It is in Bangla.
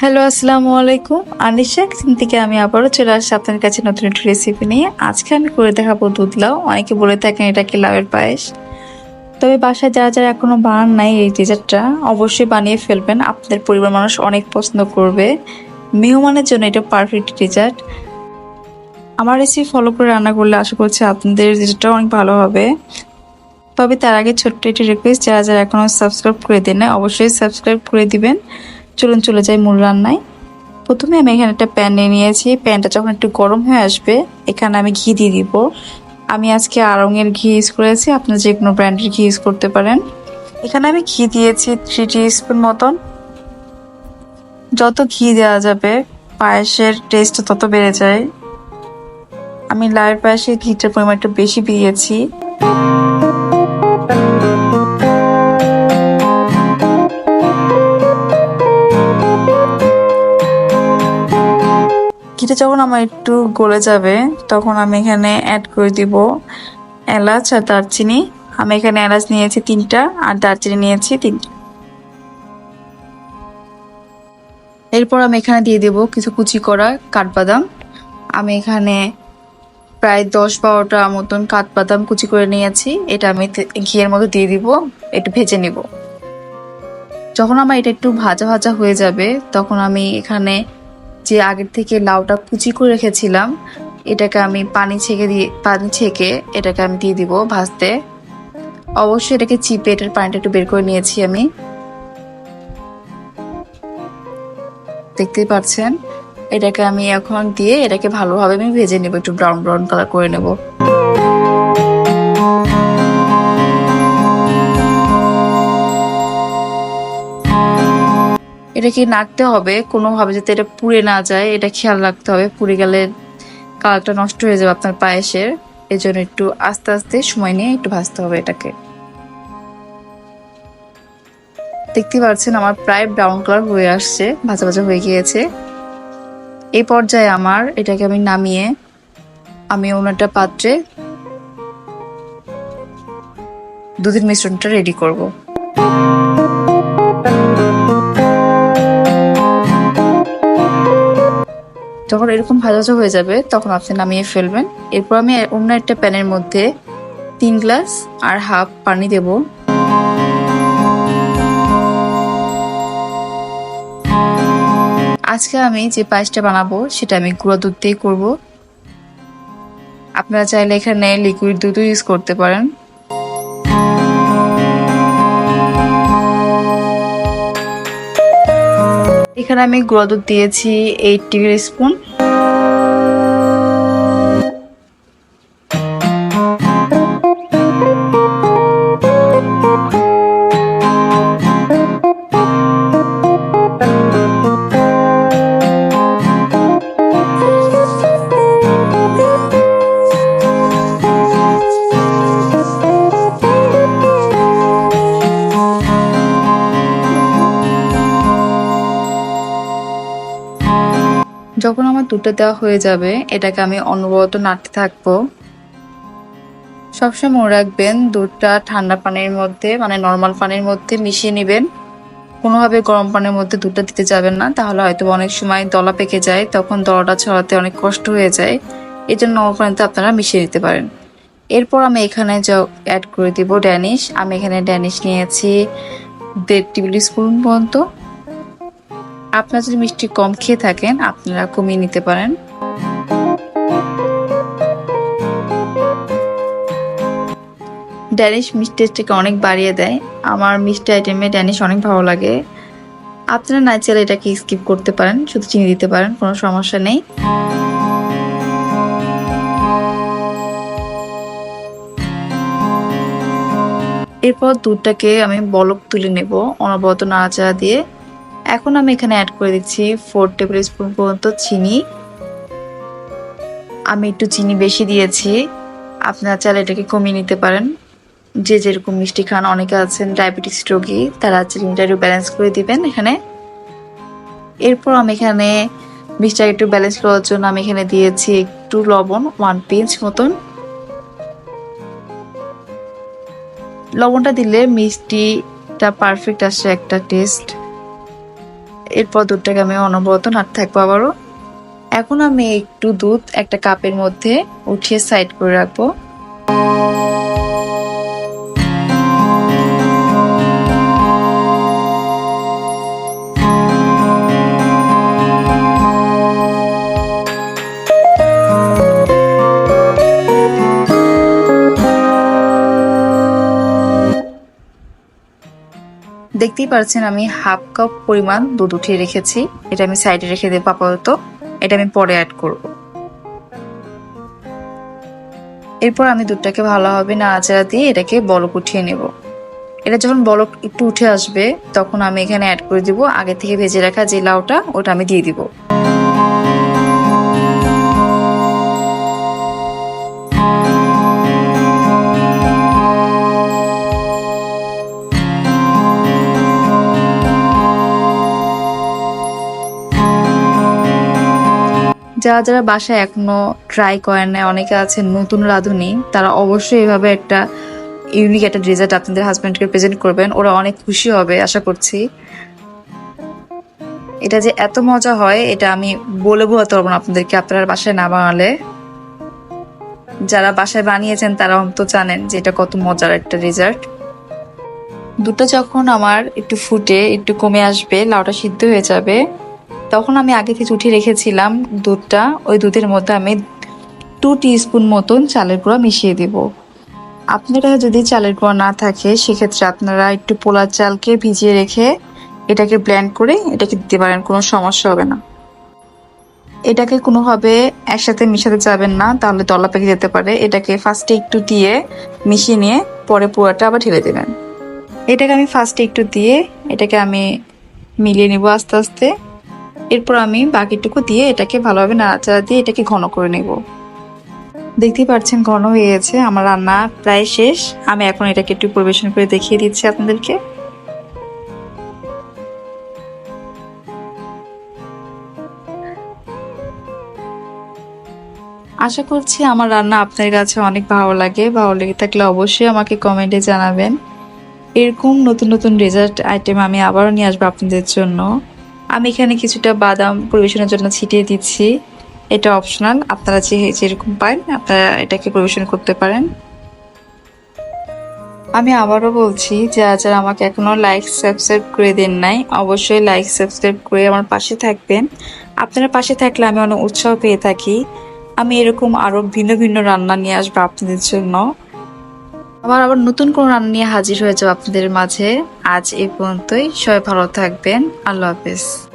হ্যালো, আসসালামু আলাইকুম। আনিশা কিচেন থেকে আমি আবারও চলে আসছি আপনার কাছে নতুন একটি রেসিপি নিয়ে। আজকে আমি করে দেখাবো দুধ লাউ। অনেকে বলে থাকেন এটাকে লাউয়ের পায়েস। তবে বাসায় যারা যারা এখনও বানান নাই এই ডেজার্টটা অবশ্যই বানিয়ে ফেলবেন। আপনাদের পরিবার মানুষ অনেক পছন্দ করবে। মেহমানের জন্য এটা পারফেক্ট ডেজার্ট আমার রেসিপি ফলো করে রান্না করলে আশা করছি আপনাদের ডেজার্টটা অনেক ভালো হবে। তবে তার আগে ছোট্ট একটি রিকোয়েস্ট যারা যারা এখনও সাবস্ক্রাইব করে দেন অবশ্যই সাবস্ক্রাইব করে দিবেন। চলুন চলে যাই মূল রান্নায়। প্রথমে আমি এখানে একটা প্যান নিয়ে নিয়েছি। প্যানটা যখন একটু গরম হয়ে আসবে, এখানে আমি ঘি দিয়ে দিব। আমি আজকে আড়ঙের ঘি ইউজ করেছি, আপনার যে কোনো ব্র্যান্ডের ঘি ইউজ করতে পারেন। এখানে আমি ঘি দিয়েছি থ্রি টি স্পুন মতন। যত ঘি দেওয়া যাবে, পায়েসের টেস্ট তত বেড়ে যায়। আমি লাউয়ের পায়েসে ঘিটার পরিমাণ একটু বেশি দিয়েছি। ঘিটা যখন আমার একটু গলে যাবে, তখন আমি এখানে অ্যাড করে দিব এলাচ আর দারচিনি। আমি এখানে এলাচ নিয়েছি তিনটা আর দারচিনি নিয়েছি তিনটা। এরপর আমি এখানে দিয়ে দেব কিছু কুচি করা কাঠবাদাম। আমি এখানে প্রায় দশ বারোটা মতন কাঠবাদাম কুচি করে নিয়েছি। এটা আমি ঘিয়ের মধ্যে দিয়ে দিব, একটু ভেজে নিব। যখন আমার এটা একটু ভাজা ভাজা হয়ে যাবে, তখন আমি এখানে যে আগের থেকে লাউটা কুচি করে রেখেছিলাম, এটাকে আমি পানি ছেঁকে দিয়ে, পানি ছেঁকে এটাকে আমি দিয়ে দিব ভাজতে। অবশ্যই এটাকে চিপে এটার পানিটা একটু বের করে নিয়েছি আমি। দেখতেই পাচ্ছেন? এটাকে আমি এখন দিয়ে এটাকে ভালোভাবে আমি ভেজে নেব, একটু ব্রাউন ব্রাউন কালার করে নেব। এটাকে নাড়তে হবে? কোনোভাবে যাতে এটা পুড়ে না যায়, এটা খেয়াল রাখতে হবে। পুড়ে গেলে কালারটা নষ্ট হয়ে যাবে আপনার পায়েসের। এই জন্য একটু আস্তে আস্তে সময় নিয়ে একটু ভাজতে হবে এটাকে। দেখতে পাচ্ছেন আমার প্রায় ব্রাউন কালার হয়ে আসছে, ভাজা ভাজা হয়ে গিয়েছে। এই পর্যায়ে আমার এটাকে আমি নামিয়ে আমি একটা পাত্রে দুধের মিশ্রণটা রেডি করব। যখন এরকম ভাজা হয়ে যাবে, তখন আপনি নামিয়ে ফেলবেন। এরপর আমি অন্য একটা প্যানের মধ্যে তিন গ্লাস আর হাফ পানি দেব। আজকে আমি যে পায়েসটা বানাবো, সেটা আমি গুঁড়া দুধ দিয়েই করব। আপনারা চাইলে এখানে লিকুইড দুধও ইউজ করতে পারেন। এখানে আমি গুঁড়ো দুধ দিয়েছি এইট টেবিল স্পুন যখন আমার দুধটা দেওয়া হয়ে যাবে, এটাকে আমি অনবরত নাড়তে থাকব। সবসময় মনে রাখবেন, দুধটা ঠান্ডা পানির মধ্যে মানে নর্মাল পানির মধ্যে মিশিয়ে নেবেন। কোনোভাবে গরম পানির মধ্যে দুধটা দিতে যাবেন না, তাহলে হয়তো অনেক সময় দলা পেকে যায়, তখন দলাটা ছড়াতে অনেক কষ্ট হয়ে যায়। এই জন্য নর্মাল পানিতে আপনারা মিশিয়ে নিতে পারেন। এরপর আমি এখানে অ্যাড করে দিব ড্যানিশ আমি এখানে ড্যানিশ নিয়েছি দেড় টেবিল স্পুন পর্যন্ত। আপনারা যদি মিষ্টি কম খেয়ে থাকেন, আপনারা কমিয়ে নিতে পারেন। ড্যানিশ মিষ্টিটাকে অনেক বাড়িয়ে দেয়। আমার মিষ্টি আইটেমে ড্যানিশ অনেক ভালো লাগে। আপনারা না চাইলে এটাকে স্কিপ করতে পারেন, শুধু চিনি দিতে পারেন, কোনো সমস্যা নেই। এরপর দুধটাকে আমি বলক তুলে নেব, অনবরত নাড়াচাড়া দিয়ে। এখন আমি এখানে অ্যাড করে দিচ্ছি ফোর টেবিল স্পুন পর্যন্ত চিনি। আমি একটু চিনি বেশি দিয়েছি। আপনারা চাইলে এটাকে কমিয়ে নিতে পারেন। যে যেরকম মিষ্টি খান, অনেকে আছেন ডায়াবেটিস রোগী, তারা চিনিটা একটু ব্যালেন্স করে দিবেন এখানে। এরপর আমি এখানে মিষ্টিটাকে একটু ব্যালেন্স করার জন্য আমি এখানে দিয়েছি একটু লবণ ওয়ান পিঞ্চ মতন। লবণটা দিলে মিষ্টিটা পারফেক্ট আসে একটা টেস্ট এরপর দুধটাকে আমি অনবরত নাড়তে থাকব আবারও। এখন আমি একটু দুধ একটা কাপের মধ্যে উঠিয়ে সাইড করে রাখব। দেখতেই পাচ্ছেন আমি হাফ কাপ পরিমাণ দুধ উঠিয়ে রেখেছি। এটা আমি সাইডে রেখে দেবো আপাতত। এটা আমি পরে অ্যাড করব। এরপর আমি দুধটাকে ভালোভাবে নাড়াচাড়া দিয়ে এটাকে বলক উঠিয়ে নেব। এটা যখন বলক একটু উঠে আসবে, তখন আমি এখানে অ্যাড করে দিব। আগে থেকে ভেজে রাখা যে লাউটা, ওটা আমি দিয়ে দিব। যারা যারা বাসায় এখনও ট্রাই করেন না অনেকে আছে নতুন রাঁধুনি, তারা অবশ্যই এভাবে একটা ইউনিক একটা ডেজার্ট আপনাদের হাজব্যান্ডকে প্রেজেন্ট করবেন। ওরা অনেক খুশি হবে, আশা করছি। এটা যে এত মজা হয়, এটা আমি বলে বোঝাতে পারব না আপনাদেরকে। আপনারা বাসায় না বানালে, যারা বাসায় বানিয়েছেন, তারা অন্তত জানেন যে এটা কত মজার একটা রেজাল্ট দুটো যখন আমার একটু ফুটে, একটু কমে আসবে, লাউটা সিদ্ধ হয়ে যাবে। তখন আমি আগে থেকে উঠিয়ে রেখেছিলাম দুধটা। ওই দুধের মধ্যে আমি টু স্পুন মতন চালের গুঁড়া মিশিয়ে দিব। আপনারা যদি চালের গুঁড়া না থাকে, সেক্ষেত্রে আপনারা একটু পোলার চালকে ভিজিয়ে রেখে এটাকে ব্ল্যান্ড করে এটাকে দিতে পারেন, কোনো সমস্যা হবে না। এটাকে কোনোভাবে একসাথে মিশাতে যাবেন না, তাহলে দলা পেকে যেতে পারে। এটাকে ফার্স্টে একটু দিয়ে মিশিয়ে নিয়ে পরে পোড়াটা আবার ঢেলে দেবেন। এটাকে আমি ফার্স্টে একটু দিয়ে এটাকে আমি মিলিয়ে নিব আস্তে আস্তে। এরপর আমি বাকিটুকু দিয়ে এটাকে ভালোভাবে নাড়াচাড়া দিয়ে এটাকে ঘন করে নেব। দেখতেই পাচ্ছেন ঘন হয়ে গেছে, আমার রান্না প্রায় শেষ। আমি এখন এটাকে একটু পরিবেশন করে দেখিয়ে দিচ্ছি আপনাদেরকে। আশা করছি আমার রান্না আপনার কাছে অনেক ভালো লাগে। ভালো লেগে থাকলে অবশ্যই আমাকে কমেন্টে জানাবেন। এরকম নতুন নতুন ডেজার্ট আইটেম আমি আবারও নিয়ে আসব আপনাদের জন্য। আমি এখানে কিছুটা বাদাম পরিবেশনের জন্য ছিটিয়ে দিচ্ছি। এটা অপশনাল আপনারা যে যেরকম পান আপনারা এটাকে পরিবেশন করতে পারেন। আমি আবারও বলছি, যারা যারা আমাকে এখনও লাইক সাবস্ক্রাইব করে দেন নাই, অবশ্যই লাইক সাবস্ক্রাইব করে আমার পাশে থাকবেন। আপনারা পাশে থাকলে আমি অনেক উৎসাহ পেয়ে থাকি। আমি এরকম আরও ভিন্ন ভিন্ন রান্না নিয়ে আসব আপনাদের জন্য। আবার আবার নতুন কোনো রান্না নিয়ে হাজির হয়ে যাব আপনাদের মাঝে। আজ এই পর্যন্তই। সবাই ভালো থাকবেন। আল্লাহ হাফেজ।